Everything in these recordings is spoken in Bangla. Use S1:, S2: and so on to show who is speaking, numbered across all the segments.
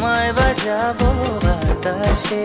S1: তোমায় বাজাবো বাতাসে।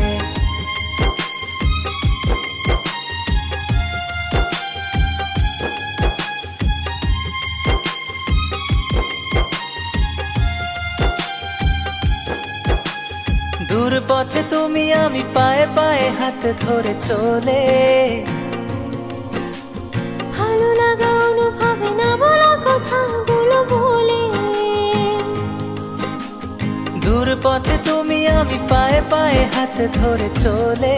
S1: পথে তুমি আমি পায়ে পায়ে হাতে ধরে চলে।
S2: ভালো লাগা অনুভবে না বলা কথাগুলো বলে।
S1: দূর পথে তুমি আমি পায়ে পায়ে হাতে ধরে চলে।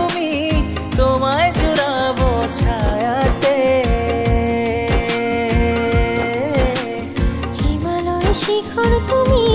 S2: হিমালয় শিখর তুমি